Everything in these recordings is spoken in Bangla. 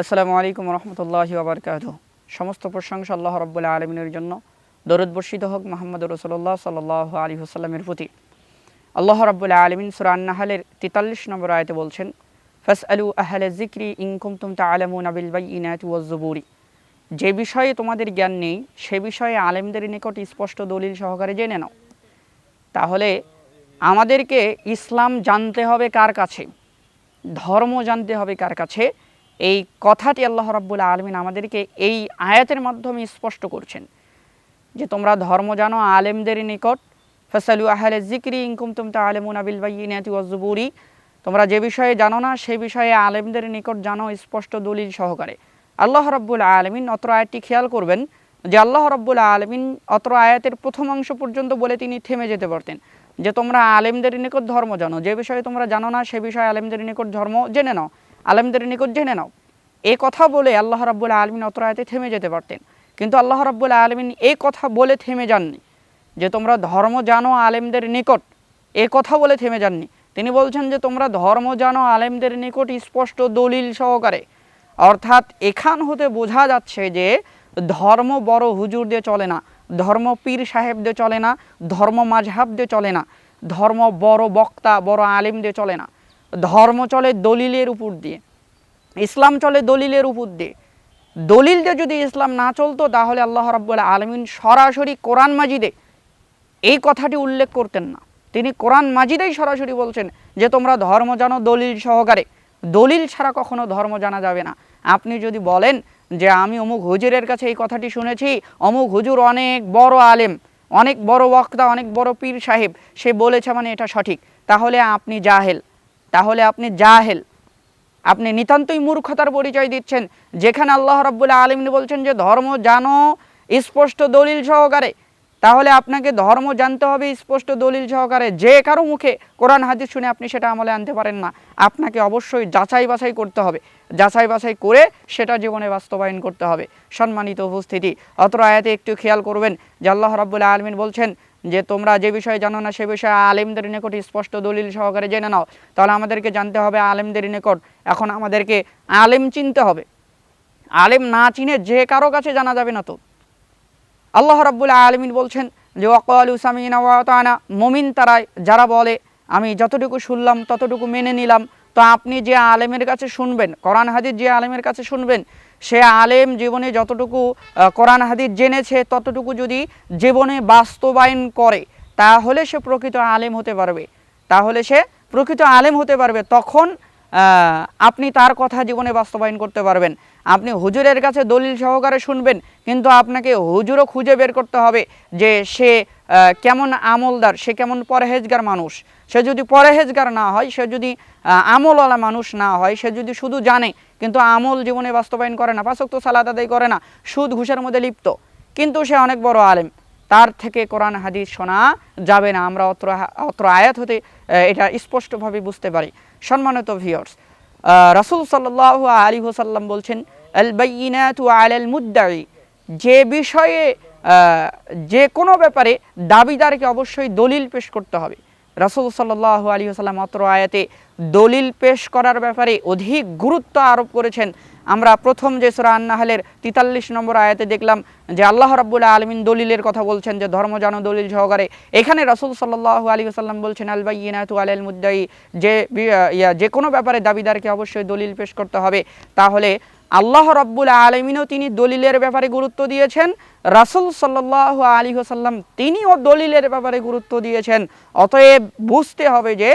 আসসালামু আলাইকুম রহমতুল্লাহ আবরকাত সমস্ত প্রশংসা আল্লাহ রব্বুল্লাহ আলমিনের জন্য। দরদ বর্ষিত হোক মোহাম্মদ রসুল্লাহ সাল্লাহ আলী হুসাল্লামের প্রতি। আল্লাহ রব্বুল্লাহ আলমিন সুরান্নাহালের তেতাল্লিশ নম্বর আয়তে বলছেন ফাস আলু আহলে জিক্রি ইনকুম তুম তা আবিল বাই ইনায়ত ওয়াজবুরি যে বিষয়ে তোমাদের জ্ঞান নেই, সে বিষয়ে আলেমদের নিকট স্পষ্ট দলিল সহকারে জেনে নাও। তাহলে আমাদেরকে ইসলাম জানতে হবে কার কাছে? ধর্ম জানতে হবে কার কাছে? এই কথাটি আল্লাহ রাব্বুল আলমিন আমাদেরকে এই আয়াতের মাধ্যমে স্পষ্ট করছেন যে তোমরা ধর্ম জানো আলেমদের নিকট। ফসালু আহলে জিক্রি ইনকুম তুম তা আলেমুন আবিল বাইনাতি ওয়াজবুরি তোমরা যে বিষয়ে জানো না, সে বিষয়ে আলেমদের নিকট জানো স্পষ্ট দলিল সহকারে। আল্লাহ রাব্বুল আলমিন অত্র আয়াতটি খেয়াল করবেন যে আল্লাহ রাব্বুল আলমিন অত্র আয়াতের প্রথম অংশ পর্যন্ত বলে তিনি থেমে যেতে পারতেন যে তোমরা আলেমদের নিকট ধর্ম জানো, যে বিষয়ে তোমরা জানো না, সে বিষয়ে আলেমদের নিকট ধর্ম জেনে নাও। আলেমদের নিকট জেনে নাও। এ কথা বলে আল্লাহ রাব্বুল আলমিন অত্র আয়াতে থেমে যেতে পারতেন। কিন্তু আল্লাহ রাব্বুল আলমিন এই কথা বলে থেমে যাননি। যে তোমরা ধর্ম জানো আলেমদের নিকট, এ কথা বলে থেমে যাননি। তিনি বলছেন যে তোমরা ধর্ম জানো আলেমদের নিকট স্পষ্ট দলিল সহকারে। অর্থাৎ এখান হতে বোঝা যাচ্ছে যে ধর্ম বড় হুজুর দিয়ে চলে না, ধর্ম পীর সাহেব দিয়ে চলে না, ধর্ম মাঝহাব দিয়ে চলে না, ধর্ম বড় বক্তা, বড় আলেম দিয়ে চলে না। ধর্ম চলে দলিলের উপর দিয়ে, ইসলাম চলে দলিলের উপর দিয়ে। দলিল দিয়ে যদি ইসলাম না চলতো, তাহলে আল্লাহ রাব্বুল আলমিন সরাসরি কোরআন মাজিদে এই কথাটি উল্লেখ করতেন না। তিনি কোরআন মাজিদেই সরাসরি বলছেন যে, তোমরা ধর্ম জানো দলিল সহকারে। দলিল ছাড়া কখনো ধর্ম জানা যাবে না। আপনি যদি বলেন যে, আমি অমুক হুজুরের কাছে এই কথাটি শুনেছি, অমুক হুজুর অনেক বড় আলেম, অনেক বড় বক্তা, অনেক বড় পীর সাহেব, সে বলেছে মানে এটা সঠিক। তাহলে আপনি জাহেল। তাহলে আপনি জাহেল। আপনি নিতান্তই মূর্খতার পরিচয় দিচ্ছেন। যেখানে আল্লাহ রাব্বুল আলমিন বলছেন যে, ধর্ম জানো, স্পষ্ট দলিল সহকারে। তাহলে আপনাকে ধর্ম জানতে হবে স্পষ্ট দলিল সহকারে। যে কারও মুখে কোরআন, হাদিস শুনে আপনি সেটা আমলে আনতে পারেন না। আপনাকে অবশ্যই যাচাই বাছাই করতে হবে। যাচাই বাছাই করে সেটা জীবনে বাস্তবায়ন করতে হবে। সম্মানিত উপস্থিতি, অত্র আয়াতে একটু খেয়াল করবেন যে, আল্লাহ রাব্বুল আলমিন বলছেন যে তোমরা যে বিষয়ে জানো না, সে বিষয়ে আলেমদের নিকট স্পষ্ট দলিল সহকারে জেনে নাও। তাহলে আমাদেরকে জানতে হবে আলেমদের নিকট। এখন আমাদেরকে আলেম চিনতে হবে। আলেম না চিনে যে কারও কাছে জানা যাবে না তো। আল্লাহ রাব্বুল আলমিন বলছেন যে, ওয়াকাল উসামিনা মমিন তারাই, যারা বলে, আমি যতটুকু শুনলাম, ততটুকু মেনে নিলাম। তো আপনি যে আলেমের কাছে শুনবেন, কোরআন হাদিস যে আলেমের কাছে শুনবেন, সে আলেম জীবনে যতটুকু কোরআন হাদিস জেনেছে, ততটুকু যদি জীবনে বাস্তবায়ন করে, তাহলে সে প্রকৃত আলেম হতে পারবে। তাহলে সে প্রকৃত আলেম হতে পারবে, তখন আপনি তার কথা জীবনে বাস্তবায়ন করতে পারবেন। আপনি হুজুরের কাছে দলিল সহকারে শুনবেন, কিন্তু আপনাকে হুজুরও খুঁজে বের করতে হবে যে সে কেমন আমলদার, সে কেমন পরহেজগার মানুষ। সে যদি পরেহেজগার না হয়, সে যদি আমলওয়ালা মানুষ না হয়, সে যদি শুধু জানে, কিন্তু আমল জীবনে বাস্তবায়ন করে না পাশক্ত সালাদ আদায় করে না, সুদ ঘুষের মধ্যে লিপ্ত, কিন্তু সে অনেক বড় আলেম, তার থেকে কোরআন, হাদিস শোনা যাবে না। আমরা অত্র অত্র আয়াত হতে এটা স্পষ্টভাবে বুঝতে পারি। সম্মানিত ভিওর্স রাসুল সাল্লাহ আলী হোসাল্লাম বলছেন আলাল মুদ্দাই যে বিষয়ে যে কোনো ব্যাপারে দাবিদারকে অবশ্যই দলিল পেশ করতে হবে। রাসুল সাল্লাহ আলী হাসাল্লাম অত্র আয়াতে দলিল পেশ করার ব্যাপারে অধিক গুরুত্ব আরোপ করেছেন। আমরা প্রথম যে সুরা আন্নাহালের তিতাল্লিশ নম্বর আয়াতে দেখলাম যে আল্লাহ রাব্বুল আলমিন দলিলের কথা বলছেন যে ধর্ম জানো দলিল সহকারে। এখানে রাসুল সাল্লাহ আলী সাল্লাম বলছেন আল বাইনাতু আলাল মুদ্দাই যে যে কোনো ব্যাপারে দাবিদারকে অবশ্যই দলিল পেশ করতে হবে। তাহলে আল্লাহ রব্বুল আলমিনও তিনি দলিলের ব্যাপারে গুরুত্ব দিয়েছেন। রাসুল সাল্লাহ আলী সাল্লাম তিনিও দলিলের ব্যাপারে গুরুত্ব দিয়েছেন। অতএব বুঝতে হবে যে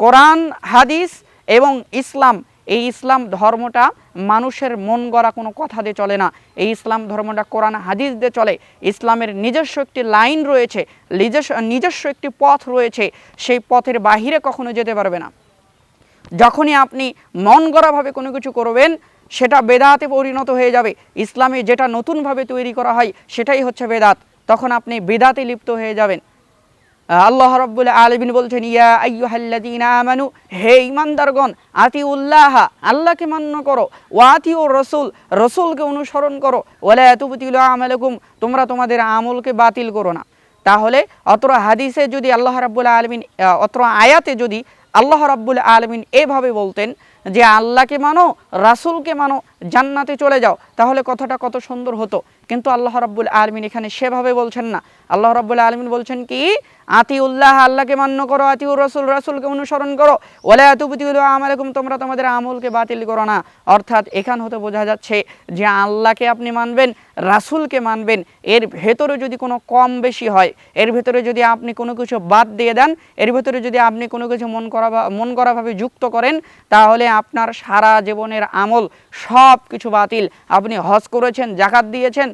কোরআন, হাদিস এবং ইসলাম, এই ইসলাম ধর্মটা মানুষের মন গড়া কোনো কথা দিয়ে চলে না। এই ইসলাম ধর্মটা কোরআন হাদিস দিয়ে চলে। ইসলামের নিজস্ব একটি লাইন রয়েছে, নিজস্ব নিজস্ব একটি পথ রয়েছে। সেই পথের বাহিরে কখনো যেতে পারবে না। যখনই আপনি মন গড়াভাবে কোনো কিছু করবেন সেটা বেদাতে পরিণত হয়ে যাবে। ইসলামে যেটা নতুনভাবে তৈরি করা হয়, সেটাই হচ্ছে বেদাত। তখন আপনি বেদাতে লিপ্ত হয়ে যাবেন। আল্লাহ রব্বুল আলমিন বলছেন, ইয়া আইয়ুহাল্লাযীনা আমানু, হে ইমানদারগণ আতি উল্লাহ আল্লাহকে মান্য করো ও আতি ও রসুল, রসুলকে অনুসরণ করো ওলা তুবতিল আমালাকুম, তোমরা তোমাদের আমলকে বাতিল করো না। তাহলে অত্র হাদিসে যদি আল্লাহ রাব্বুল আলমিন, অত্র আয়াতে যদি আল্লাহ রাব্বুল আলমিন এভাবে বলতেন যে আল্লাহকে মানো রাসুলকে মানো জান্নাতে চলে যাও, তাহলে কথাটা কত সুন্দর হতো। কিন্তু আল্লাহ রাব্বুল আলমিন এখানে সেভাবে বলছেন না। আল্লাহ রাব্বুল আলমিন বলছেন কি? আতিউল্লাহ আল্লাহকে মান্য করো, আতিউর রসুল, রাসূলকে অনুসরণ করো। ওলা আতুবতিউল আমালাকুম, তোমরা তোমাদের আমলকে বাতিল করো না। অর্থাৎ এখান হতে বোঝা যাচ্ছে যে আল্লাহকে আপনি মানবেন, রাসূলকে মানবেন। এর ভেতরে যদি কোনো কম বেশি হয়, এর ভেতরে যদি আপনি কোনো কিছু বাদ দিয়ে দেন, এর ভেতরে যদি আপনি কোনো কিছু মন করা মন করাভাবে যুক্ত করেন, তাহলে আপনার সারা জীবনের আমল সব কিছু বাতিল। আপনি হজ করেছেন, জাকাত দিয়েছেন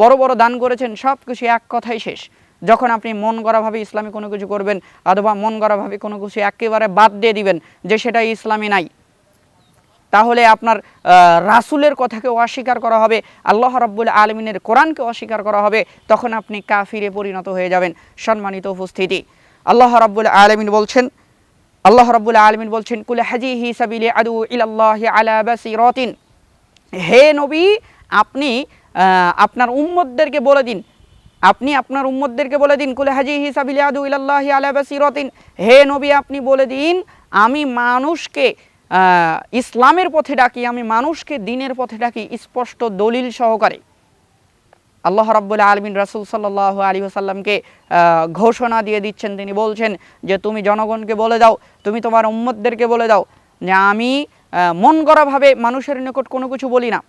বড় বড় দান করেছেন সব কিছু এক কথাই শেষ। যখন আপনি মন গড়াভাবে ইসলামী কোনো কিছু করবেন, অথবা মন গড়াভাবে কোনো কিছু একেবারে বাদ দিয়ে দিবেন যে সেটা ইসলামী নাই, তাহলে আপনার রাসূলের কথাকে অস্বীকার করা হবে, আল্লাহ রাব্বুল আলমিনের কোরআনকে অস্বীকার করা হবে, তখন আপনি কাফিরে পরিণত হয়ে যাবেন। সম্মানিত উপস্থিতি, আল্লাহ রাব্বুল আলমিন বলছেন, আল্লাহ রাব্বুল আলমিন বলছেন, কুল হাজিহি সাবিলি আদু ইলাল্লাহ আলা বাসিরাতিন। হে নবী, আপনি আপনার উম্মদদেরকে বলে দিন। আপনি আপনার উম্মতদেরকে বলে দিন, কুলে হাজি হিসাবিল আদু ইলাল্লাহি আলা বাসিরাতিন। হে নবী, আপনি বলে দিন, আমি মানুষকে ইসলামের পথে ডাকি, আমি মানুষকে দিনের পথে ডাকি, স্পষ্ট দলিল সহকারে। আল্লাহ রাব্বুল আলমিন রাসুল সাল্লাহ আলী আসাল্লামকে ঘোষণা দিয়ে দিচ্ছেন। তিনি বলছেন যে, তুমি জনগণকে বলে দাও, তুমি তোমার উম্মদদেরকে বলে দাও যে, আমি মন গড়াভাবে মানুষের নিকট কোনো কিছু বলি না।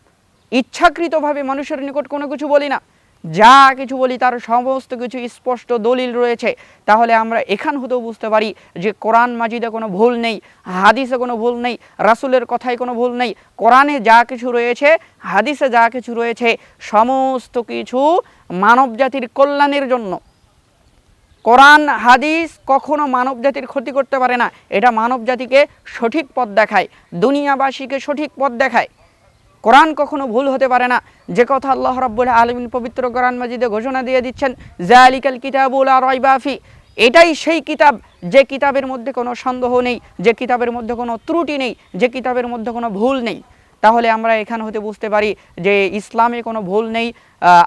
ইচ্ছাকৃতভাবে মানুষের নিকট কোনো কিছু বলি না। যা কিছু বলি তার সমস্ত কিছু স্পষ্ট দলিল রয়েছে। তাহলে আমরা এখান হতেও বুঝতে পারি যে কোরআন মাজিদে কোনো ভুল নেই, হাদিসে কোনো ভুল নেই, রাসূলের কথায় কোনো ভুল নেই। কোরআনে যা কিছু রয়েছে, হাদিসে যা কিছু রয়েছে, সমস্ত কিছু মানব জাতির কল্যাণের জন্য। কোরআন, হাদিস কখনো মানব জাতির ক্ষতি করতে পারে না। এটা মানব জাতিকে সঠিক পথ দেখায়, দুনিয়াবাসীকে সঠিক পথ দেখায়। কোরআন কখনো ভুল হতে পারে না। যে কথা আল্লাহ রাব্বুল আলমিন পবিত্র কোরআন মাজিদে ঘোষণা দিয়ে দিচ্ছেন, জালিকাল কিতাবুল আর রয়বাফি এটাই সেই কিতাব, যে কিতাবের মধ্যে কোনো সন্দেহ নেই, যে কিতাবের মধ্যে কোনো ত্রুটি নেই, যে কিতাবের মধ্যে কোনো ভুল নেই। তাহলে আমরা এখান হতে বুঝতে পারি যে ইসলামে কোনো ভুল নেই।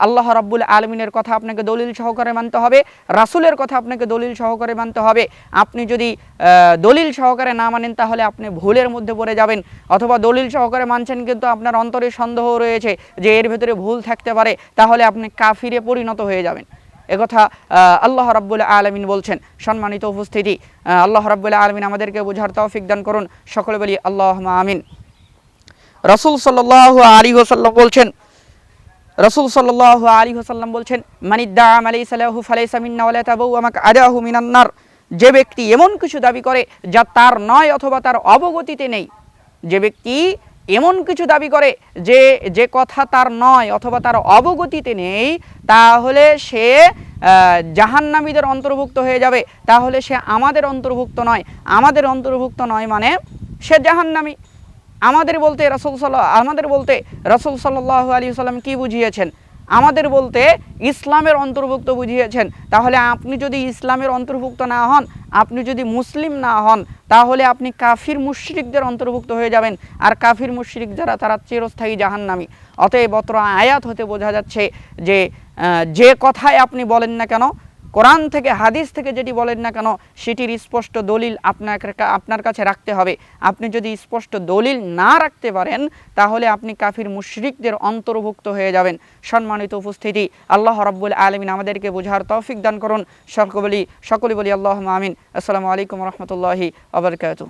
আল্লাহ রাব্বুল আলমিনের কথা আপনাকে দলিল সহকারে মানতে হবে, রাসূলের কথা আপনাকে দলিল সহকারে মানতে হবে। আপনি যদি দলিল সহকারে না মানেন তাহলে আপনি ভুলের মধ্যে পড়ে যাবেন। অথবা দলিল সহকারে মানছেন কিন্তু আপনার অন্তরে সন্দেহ রয়েছে যে এর ভেতরে ভুল থাকতে পারে, তাহলে আপনি কাফিরে পরিণত হয়ে যাবেন। একথা আল্লাহ রাব্বুল আলমিন বলছেন। সম্মানিত উপস্থিতি আল্লাহ রাব্বুল আলমিন আমাদেরকে বোঝার তৌফিক দান করুন। সকলে বলি আল্লাহ আমিন। রসুল সাল্লাহ আলী ওসাল্লাম বলছেন, রসুল সাল্লাহ আলী হোসাল্লাম বলছেন মানিদ্দা আলী ওয়ালা তাবু আমাকে আদাহু মিনান্নার যে ব্যক্তি এমন কিছু দাবি করে যা তার নয় অথবা তার অবগতিতে নেই, যে ব্যক্তি এমন কিছু দাবি করে যে যে কথা তার নয় অথবা তার অবগতিতে নেই, তাহলে সে জাহান্নামীদের অন্তর্ভুক্ত হয়ে যাবে। তাহলে সে আমাদের অন্তর্ভুক্ত নয়। আমাদের অন্তর্ভুক্ত নয় মানে সে জাহান্নামী। আমাদের বলতে রসুল সাল্লাহ আমাদের বলতে রসুল সাল্লাহ আলী সাল্লাম কী বুঝিয়েছেন? আমাদের বলতে ইসলামের অন্তর্ভুক্ত বুঝিয়েছেন। তাহলে আপনি যদি ইসলামের অন্তর্ভুক্ত না হন, আপনি যদি মুসলিম না হন, তাহলে আপনি কাফির মুশরিকদের অন্তর্ভুক্ত হয়ে যাবেন। আর কাফির মুশরিক যারা, তারা চিরস্থায়ী জাহান্নামী। অতএব অত্র আয়াত হতে বোঝা যাচ্ছে যে যে কথায় আপনি বলেন না কেন কোরআন থেকে, হাদিস থেকে যেটি বলেন না কেন, সেটির স্পষ্ট দলিল আপনার আপনার কাছে রাখতে হবে। আপনি যদি স্পষ্ট দলিল না রাখতে পারেন, তাহলে আপনি কাফির মুশরিকদের অন্তর্ভুক্ত হয়ে যাবেন। সম্মানিত উপস্থিতি, আল্লাহ রব্বুল আলমিন আমাদেরকে বোঝার তৌফিক দান করুন। সকলে সকলে বলি আল্লাহ আমিন। আসসালামু আলাইকুম রহমতুল্লাহি আবরকাত